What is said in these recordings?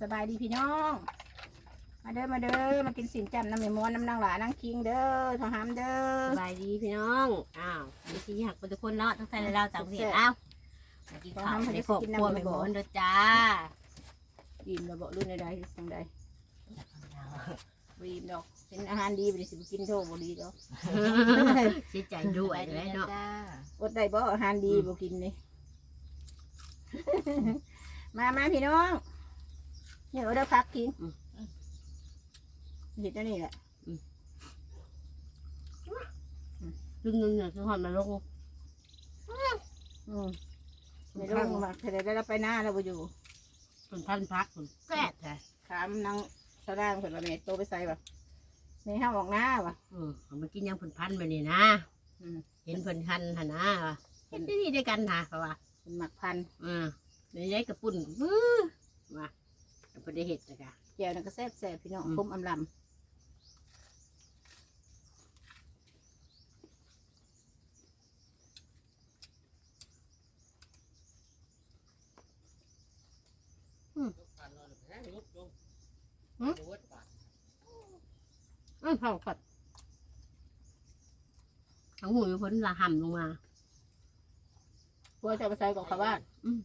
สบายดีพี่น้อง มาเด้อมาเด้อมากินสินจำน้ำเมมอนน้ำนางหลานั่งคิงเด้อทองหามเด้อสบายดีพี่น้อง อ้าวมีชีหักเป็นทุกคนเนาะทั้งไทยและลาวต่างประเทศอ้าวมากินข้าวในครอบครัวไม่บ่นเด้อจ้าอิ่มระเบารุ่นใดๆจังใดบีมดอก เป็นอาหารดีบริสิบกินโทษบ่ดีดอกเสียใจด้วยเลยเนาะอดได้บ่อาหารดีบ่กินนี่มามาพี่น้อง เนี่ยเอาเด้อพักกินเห็ดอันนี้แหละดึงเงินเนี่ยคือหอมมาลงอืมไม่ลงมาแต่ได้เราไปหน้าเราบ่อยู่เป็นพันพักเป็นแก่แท้ถามนางสะดางเพิ่นว่าแม่โตไปใส่บ่ในห้างออกหน้าบ่อืมเอามากินยังเพิ่นพันมานี่นะ อืมเห็นเพิ่นพันหันนะว่ะเห็นที่นี่ด้วยกันนะเพราะว่าเป็นหมักพันธุ์อืมในยัยกระปุ่นมือว่า เพิ่นได้เห็ดนะกะแก้วนั่นก็แซ่บๆพี่น้องอืมคมอำลำอืมเผากัดทั้งหูอยู่เพิ่นละห่ำลงมากลัวจะไปใส่กับเขาบ้านอืม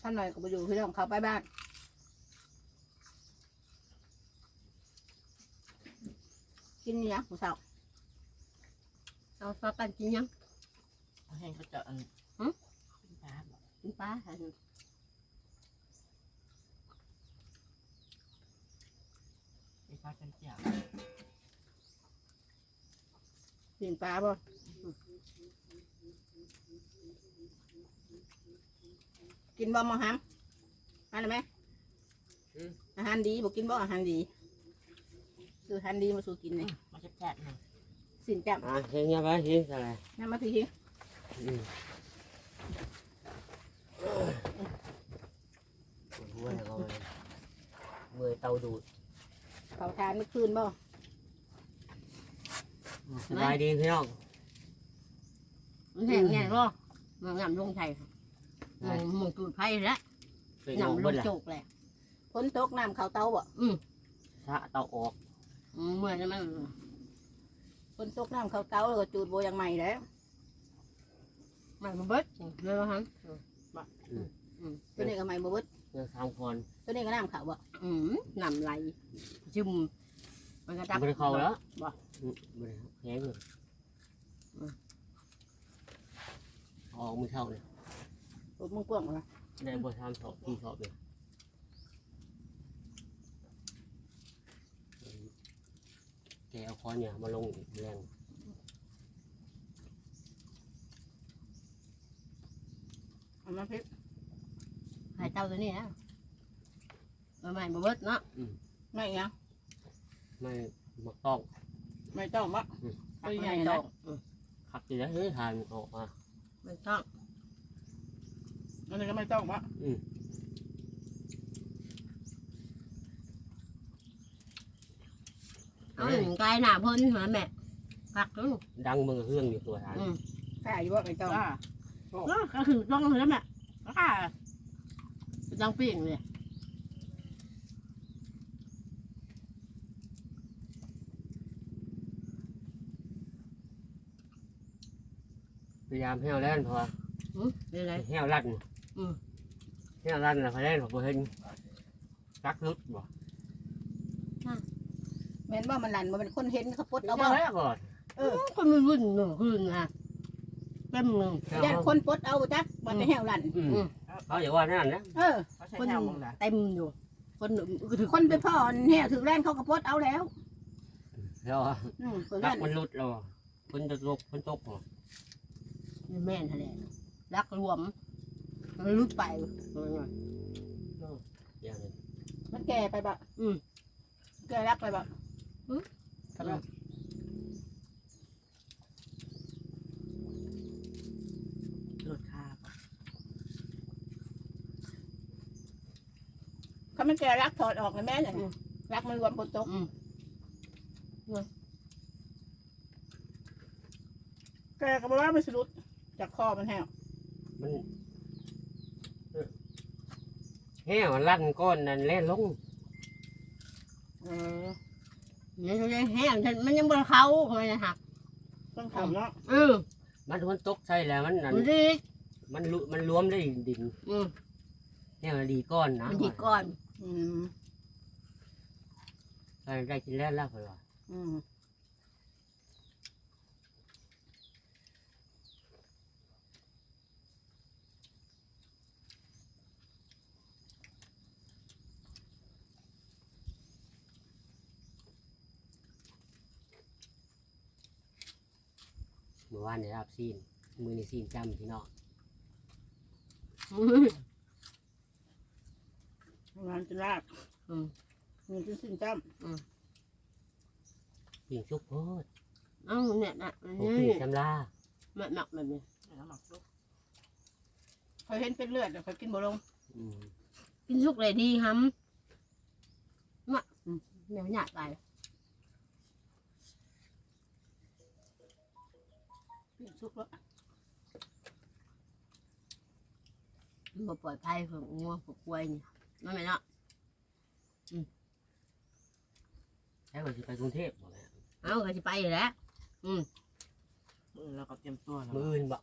ท่านหน่อยก็ไปอยู่พี่น้องเขาไปบ้านกินเนี่ยหมูสับเอาซอสกันกินยังให้เขาจะอันหึเป็นปลาบอกกินปลาอันนั้นเป็นปลากันเจียวกินปลาบ่ กินบ่มาฮัมมาเลยไหมอาหารดีบอกกินบ่อาหารดีซื้ออาหารดีมาสู่กินนี่มันจะแซ่บหน่อยสินจับอะเฮียเงียบไปเฮียอะไรน้ำมาพี่ทีอืมปวดหัวเลยเขาเลยเมื่อยเตาดูดเผาทานเมื่อคืนบ่ สบายดีพี่น้องมันแห้งแห้งรอมันงำลงไทยค่ะ ได้มันมันจูดไผ่แล้วเป็นน้องงำลเบิ้งลล่ะโจกเลยฝนตกน้ำเขาเตาบ่สะเตาออกอืมเมื่อนั้นมันฝนตกน้ำเขาเตาแล้วก็จูดโบอยังใหม่แล้วมันมันเบิดเลยว่าฮะตัวนี้ก็ใหม่บ่เบิดเรื่องสามคนตัวนี้ก็น้ำเขาบ่อืมนำไหลจุ่มมันก็ดับไม่ได้เข้าแล้วบ่ อืมไม่ได้แข็งเลยอืม ออกไม่เข้าเลย รถมึงกว้างบ่ล่ะได้บททำสอบที่สอบเลยแกเอาคอนเนี่ยมาลงอีกแรงเอามาพริกหายเต้าตัวนี้นะเออใหม่บ่เบิดเนาะไม่เงี้ยไม่มักต้องไม่ต้องบ่ตัวใหญ่ไม่นะต้องอืมขับอยู่แล้วเฮ้ยทานออกมาไม่ต้องอั นนี้ก็ไม่ต้องบ่เอาหนึ่งไกลหน้าเพ้นมาแม่พักดูดังมึงเรื่องอยู่ตัวทานอืมกล้าอยู่บ่ไม่ต้องก็ก็คือต้องแล้วแม่ก็ต้องปิ้งเลยพยายามแห้วแล่นพออืมเป็นไร แห้วลั่นอื มแห้วลั่นนะพอแล่นผมเห็นรักรุดบ่แม่นบ่มันลั่นบ่เป็นคนเห็นเขาปลดเอาเอาบ่บ่แล้วก่อนเออ คนมันวุ่นหนึ่งคืนนะเต็มหนึ่งญาติคนปลดเอาบ่จักมันจะแหวลั่นอืมเขาอย่าว่านั่นนะเออ เขาใช้คนแถวมึงนะเต็มอยู่ คนก็ถือคนไปพ่อแห่ถึงแรงเขาก็ปลดเอาแล้วแล้วอืมเพิ่นรัลั่กนมันรุดแล้วคนจะตกคนตกบ่แม่นทะเลรักรวม มันรุดไปอย่างนี้มันแก่ไปบ่อืมแก่รักไปบ่รถคาบเขามันแก่รักถอดออกเลยแม่เลยรักมันรวมปนตกอืมแก่ก็บอกว่ามันสะดุดจากคอมันแห้วมัน แห้งมันลั่นก้อนนั่นแล่นลงเออนี่เขายังแห้งมันยังบนเขาเขาจะหักต้องทำเนาะเออมันมันตกใส่แล้วมันนั่นมันดีมันลุมันรวมได้ดินอืมแห้งมันดีก้อนนะมันดีก่อน อืมได้กินแล้วแล้วเพิ่นว่าอืม เมื่อวานได้รับซีนมือในซีนจำพี่น้องอืมงานจะลาบอืมมีที่สิ้นจปิ่งชุกโพดเอ้าเนี่ยนะอันผมนี้ปิ่งจำลาแม่หมักแบบนี้แล้วหมักลูกำเขาเห็นเป็นเลือดแต่เขากินบ่ลงอืมกินสุกเลยดีฮัมมาอืมเดี๋ยวหยาดไป ปิ้งสุกแล้วมันบ่ปลอดภัยของงัวของกล้วยนี่นั่นไหมเนาะใช่ว่าสิไปกรุงเทพบ่แม่เอ้าก็สิไปอยู่แล้วมือเราก็เตรียมตัวแล้วมืออื่นบ่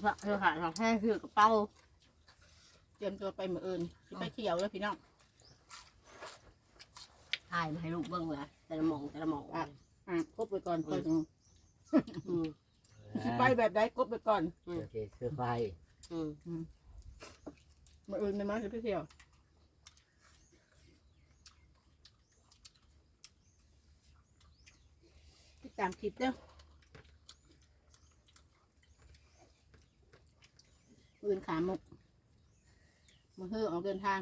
เพราะเธอขาดทางแค่คือกระเป๋าเตรียมตัวไปมื้ออื่นสิไปเที่ยวแล้วพี่น้องถ่ายมาให้ลูกเบิ่งเลยแต่ละหมองแต่ละหมองอะครบไปก่อนค่อยดู อืมสิไปแบบใดครบไปก่อนโอเคเสื้อไฟอืมมื้ออื่นไม่มาสิไปเที่ยวติดตามคลิปเด้อมื้ออื่นขามุกมาเฮือออกเดินทาง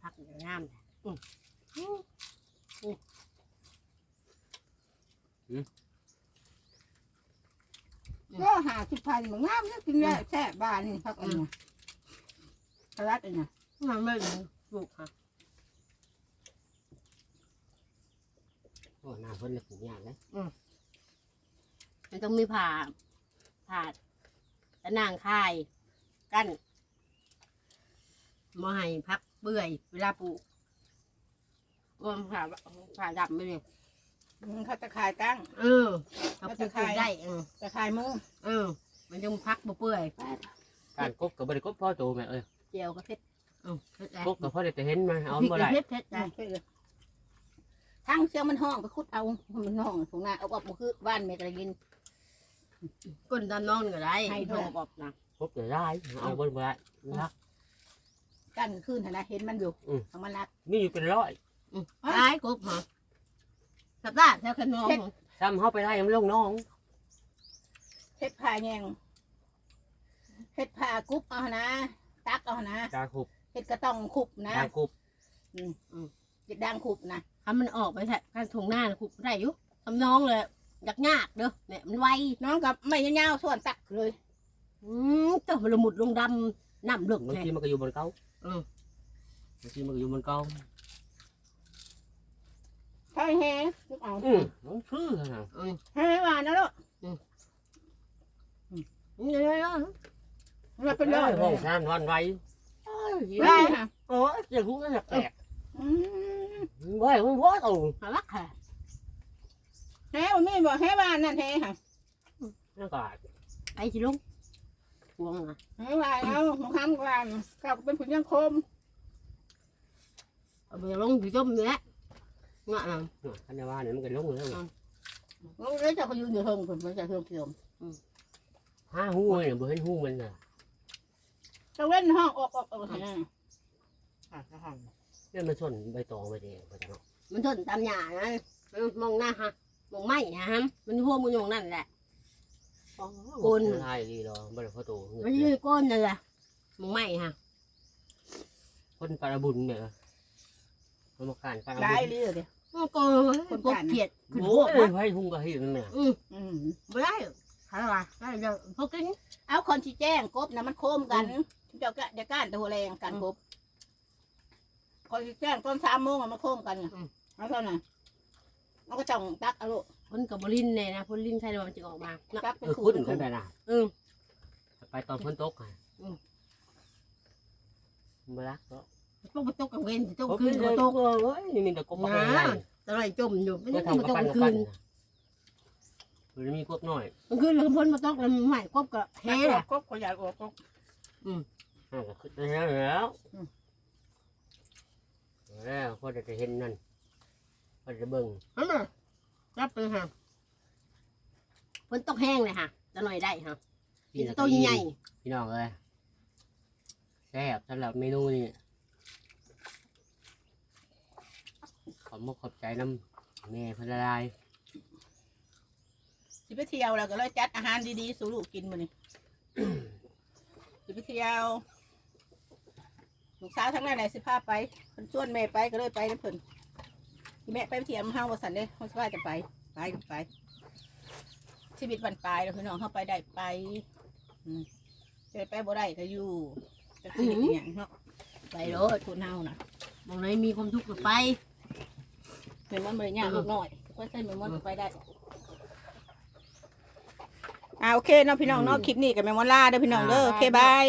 พักอยู่งามอืม ก็หาสิบพันมันงามเนี่ยกินแย่แช่บ้านนี่พักอันนี้พลัดอันนี้มันไม่รู้ลูกค่ะโอ้หน้าเพิ่นเลยปลูกยากเลยมันต้องมีผ่าผ่าตะนางคาย กั้นมาให้พักเบื่อยเวลาปลูกรวมผ่าผ่าดับไปเลย มันเขาตะขายตั้ง เออเขาปลูกได้เออตะขายมือเออ มันยังพักบ่เปื่อยการกบกับบริกบพ่อโตแม่เอ้ยเจียวกระเพชรเออเฮ็ดได้กบกับพ่อได้แต่เห็นมันเอาพริกบ่กได้ระเฮ็ดเฮ็ดได้ได้เลยทั้งเสียงมันห้องไปคุดเอา มันห้องตรงหน้าเอาออกมาคือบ้านเมกระยินก้นตามน้องนี่ก็ได้ให้ให้เท่าโทรไหร่บอกนะกบจะได้เอาบ่บ่ได้รัก กั้นขึ้นฐานะเห็นมันอยู่อืมทางมันรักมีอยู่เป็นร้อยอืมได้กบเหรอ สัปดาห์แถวขนมซ้ำเฮาไปไล่มันลงน้องเฮ็ดผ้าแยงเฮ็ดผ้ากุ๊บเอาหนะ ตักเอาหนะกาคุบเฮ็ดกระต้องคุบนะกาคุบเฮ็ดด่างคุบนะถ้ามันออกไปแท้การถุงหน้าน่ะคุกได้อยู่ทำน้องเลยอยากยากเด้อเนี่ยมันไวน้องกับไม่ยาวๆส่วนตักเลย อืมเจ้ามันละมุดลงดำน้ำลึกบางแท้ ทีมันก็อยู่บนเก้าเออบางทีมันก็อยู่บนเก้า ใช่แฮงลูกเอาอืมน้องชื่อขนาดอืมให้หวานนะลูกเดี๋ยวมันเป็นเลร้อยยเลห้องยทานวันไว้ได้ค่ะโอ้ยเจ้าหูก็จะแตกอืมเว้ยมันว่าโตๆหาลักค่ะแฮ่บ่มีบ่แฮ่บ้านนั่นแฮ่ค่ะนั่นก็ไปสิลุงพวงนะแฮ่บ้านเอาหมองคำกวานก็เป็นผุนยังคมเอาไปลงที่ต้มเนื้อเงาะนะคันว่าเนี่ยมันก็ลงแล้วลูกเอ้ยเจะเขายืนอยู่เฮิงผมไม่ใช่เฮิงเทียมห้าหูเนี่ยบ่เห็นหูมันน่ะจะเว้นห้องออกออกออกแฮ่อะก็หั่นเนี่ยมันส่วนใบตองไปเด้ไปจังเนาะมันทนตามหยานะมันมองหน้าฮะมองไม่ฮะมันหัวมันอยู่ตรงนั่นแหละโกนลายดีดอกบ่ได้พอโตมันอยืดก้นนั่นแหละมองไม่ฮะคนปลาบุญเนี่ย มันมาการปลาได้บุญเรื่อยเดียวมันก็กบเขียดขึ้นโอ้หัวยให้หุ้งก็ให้นั่นน่ะอืมอืมไม่ได้ใช่ป่ะได้เดี๋ยวพวกกินเอาคนชี้แจ้งกบนะมันโคมกันเจ้าก็จะก้านตัวแรงกันกบคนชี้แจ้งตอนสามโมงอะมันโคมกันเอาเท่านั้นมันก็จ้องตักเอาลูกคนกับบรินเลยนะคนลินใช่ไหมมันจะออกมาเนาะตักไปเออขูคุ้ดนกันไปน่ะเออไปตอนฝนตกอะบ่รักเนาะ ตกบ่ตกกลางเว้นสิตกกบคืนเลบ่ยตตกกเอ้ยนี่มีแต่กบปลาไหลตะไลจมอยู่ไม่เมื่ได้อบ่ทำตกับกปักนลางกับคืปันนมันมีกบหน่อยกลางคืนแล้วพ้นบ่ตกแล้วใหม่กบก็แฮ่ล่ะกบก็อยากออกกบอ่าก็คือได้แล้วแล้วอืมแล้วพอจะเห็นนั่นพอจะเบิ่งนั่นน่ะรับไปฮะฝนตกแห้งเลยฮะจะหน่อยได้ฮะกินตัวใหญ่พี่น้องเอ้ยแซ่บสำหรับเมนูนี้ อบมกขอบใจน้ำแม่เพันละลายสิไปเที่ยวแล้วก็เลยจัดอาหารดีๆสู่ลูกกินมื้อนี้ สิไปเที่ยวลูกสาวทั้งนั้นไหนสิพาไปเพิ่นชวนแม่ไปก็เลยไปนํเพิ่นที่แม่ไปเที่ยวเฮาบ่สั่นเด้เฮาสิว่าจะไปไปก็ไป ชีวิตบรรปลายแล้วพี่น้องเข้าไปได้ไปอืมจะไปบ่ได้ก็อยู่จะชีวิตอหย่างเนาะไปโลดคุณเฮานะๆบอกเลยมีความทุกข์ก็ไป เป็นมันบริญากลูกน้อยก็ใช่เป็นมันไปได้อ่าโอเคเนาะพี่น้องเนาะคลิปนี้กับแมมอนลาเด้อพี่น้องเด้อโอเคบาย